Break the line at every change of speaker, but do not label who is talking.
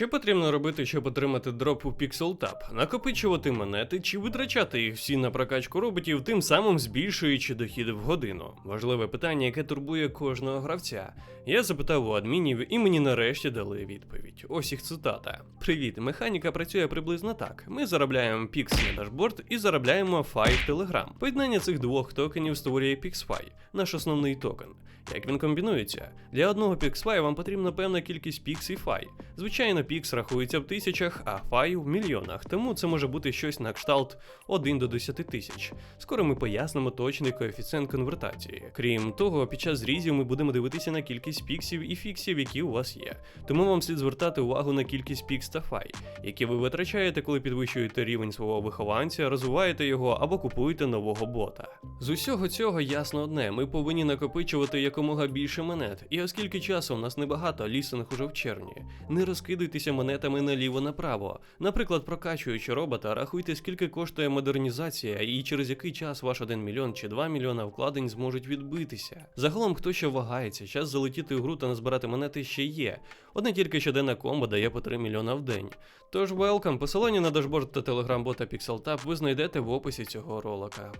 Що потрібно робити, щоб отримати дроп у PixelTap? Накопичувати монети чи витрачати їх всі на прокачку роботів, тим самим збільшуючи дохід в годину? Важливе питання, яке турбує кожного гравця. Я запитав у адмінів і мені нарешті дали відповідь. Ось їх цитата. Привіт, механіка працює приблизно так. Ми заробляємо Pix на дашборд і заробляємо Fi в Telegram. Поєднання цих двох токенів створює PixFi, наш основний токен. Як він комбінується? Для одного PixFi вам потрібна певна кількість Pix і Fi. Звичайно, Pix рахується в тисячах, а Fi в мільйонах, тому це може бути щось на кшталт 1 до 10 тисяч. Скоро ми пояснимо точний коефіцієнт конвертації. Крім того, під час зрізів ми будемо дивитися на кількість піксів і фіксів, які у вас є. Тому вам слід звертати увагу на кількість пікс та фай, які ви витрачаєте, коли підвищуєте рівень свого вихованця, розвиваєте його або купуєте нового бота. З усього цього ясно одне: ми повинні накопичувати якомога більше монет. І оскільки часу у нас небагато, лісинг уже в червні. Не розкидуйтеся монетами наліво-направо. Наприклад, прокачуючи робота, рахуйте, скільки коштує модернізація і через який час ваш 1 мільйон чи 2 мільйона вкладень зможуть відбитися. Загалом, хто ще вагається, час залетіти у гру та назбирати монети ще є. Одне тільки щоденна комбо дає по 3 мільйона в день. Тож welcome, посилання на дашборд та телеграм-бота PixelTap ви знайдете в описі цього ролика.